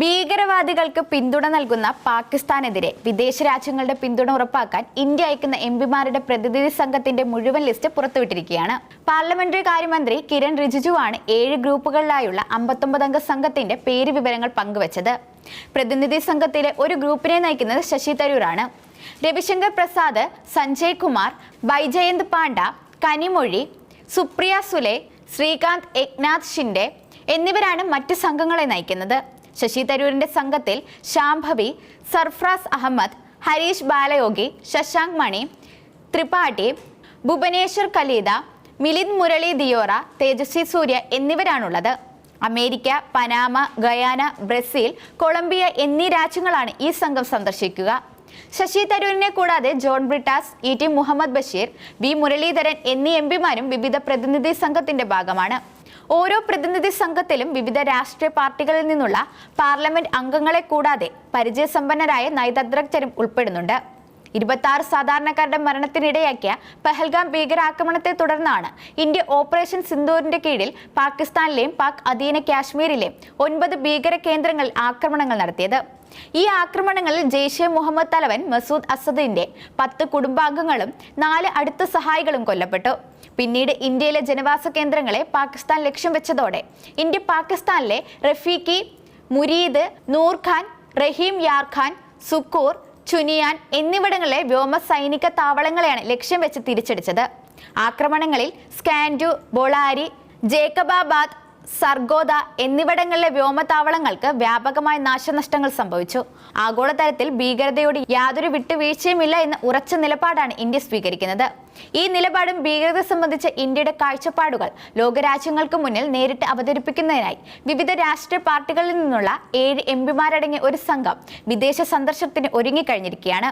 ഭീകരവാദികൾക്ക് പിന്തുണ നൽകുന്ന പാകിസ്ഥാനെതിരെ വിദേശ രാജ്യങ്ങളുടെ പിന്തുണ ഉറപ്പാക്കാൻ ഇന്ത്യ അയക്കുന്ന എം പിമാരുടെ പ്രതിനിധി സംഘത്തിന്റെ മുഴുവൻ ലിസ്റ്റ് പുറത്തുവിട്ടിരിക്കുകയാണ്. പാർലമെന്ററി കാര്യമന്ത്രി കിരൺ റിജിജുവാണ് ഏഴ് ഗ്രൂപ്പുകളിലായുള്ള അമ്പത്തൊമ്പതംഗ സംഘത്തിന്റെ പേര് വിവരങ്ങൾ പങ്കുവച്ചത്. പ്രതിനിധി സംഘത്തിലെ ഒരു ഗ്രൂപ്പിനെ നയിക്കുന്നത് ശശി തരൂരാണ്. രവിശങ്കർ പ്രസാദ് സഞ്ജയ് കുമാർ ബൈജയന്ത് പാണ്ഡ കനിമൊഴി സുപ്രിയ സുലെ ശ്രീകാന്ത് എക്നാഥ് ഷിൻഡെ എന്നിവരാണ് മറ്റ് സംഘങ്ങളെ നയിക്കുന്നത്. ശശി തരൂരിന്റെ സംഘത്തിൽ Shambhavi Sarfraz Ahmed Harish Balayogi Shashank Mani Tripathi Bhubaneswar Kalita Milind Murli Deora Tejasvi Surya എന്നിവരാണുള്ളത്. America Panama Guyana Brazil Colombia എന്നീ രാജ്യങ്ങളാണ് ഈ സംഘം സന്ദർശിക്കുക. ശശി തരൂരിനെ കൂടാതെ John Brittas E T Muhammad Basheer V Muraleedharan എന്നീ എം പിമാരും വിവിധ പ്രതിനിധി സംഘത്തിന്റെ ഭാഗമാണ്. ഓരോ പ്രതിനിധി സംഘത്തിലും വിവിധ രാഷ്ട്രീയ പാർട്ടികളിൽ നിന്നുള്ള പാർലമെന്റ് അംഗങ്ങളെ കൂടാതെ പരിചയസമ്പന്നരായ നയതന്ത്രജ്ഞരും ഉൾപ്പെടുന്നുണ്ട്. ഇരുപത്തി ആറ് സാധാരണക്കാരുടെ മരണത്തിനിടയാക്കിയ പെഹൽഗാം ഭീകരാക്രമണത്തെ തുടർന്നാണ് ഇന്ത്യ ഓപ്പറേഷൻ സിന്ദൂരിന്റെ കീഴിൽ പാകിസ്ഥാനിലെയും പാക് അധീന കാശ്മീരിലെയും ഒൻപത് ഭീകര കേന്ദ്രങ്ങൾ ആക്രമണങ്ങൾ നടത്തിയത്. ഈ ആക്രമണങ്ങളിൽ ജെയ്ഷെ മുഹമ്മദ് തലവൻ മസൂദ് അസദിന്റെ പത്ത് കുടുംബാംഗങ്ങളും നാല് അടുത്ത സഹായികളും കൊല്ലപ്പെട്ടു. പിന്നീട് ഇന്ത്യയിലെ ജനവാസ കേന്ദ്രങ്ങളെ പാകിസ്ഥാൻ ലക്ഷ്യം വെച്ചതോടെ ഇന്ത്യ പാകിസ്ഥാനിലെ റഫീഖി മുരീദ് നൂർഖാൻ റഹീം യാർഖാൻ സുക്കൂർ ചുനിയാൻ എന്നിവിടങ്ങളിലെ വ്യോമസൈനിക താവളങ്ങളെയാണ് ലക്ഷ്യം വെച്ച് തിരിച്ചടിച്ചത്. ആക്രമണങ്ങളിൽ സ്കാൻഡു ബൊളാരി ജേക്കബാബാദ് സർഗോദ എന്നിവിടങ്ങളിലെ വ്യോമത്താവളങ്ങൾക്ക് വ്യാപകമായ നാശനഷ്ടങ്ങൾ സംഭവിച്ചു. ആഗോളതലത്തിൽ ഭീകരതയോട് യാതൊരു വിട്ടുവീഴ്ചയുമില്ല എന്ന ഉറച്ച നിലപാടാണ് ഇന്ത്യ സ്വീകരിക്കുന്നത്. ഈ നിലപാടും ഭീകരത സംബന്ധിച്ച ഇന്ത്യയുടെ കാഴ്ചപ്പാടുകൾ ലോകരാജ്യങ്ങൾക്ക് മുന്നിൽ നേരിട്ട് അവതരിപ്പിക്കുന്നതിനായി വിവിധ രാഷ്ട്രീയ പാർട്ടികളിൽ നിന്നുള്ള ഏഴ് എം പിമാരടങ്ങിയ ഒരു സംഘം വിദേശ സന്ദർശനത്തിന് ഒരുങ്ങിക്കഴിഞ്ഞിരിക്കുകയാണ്.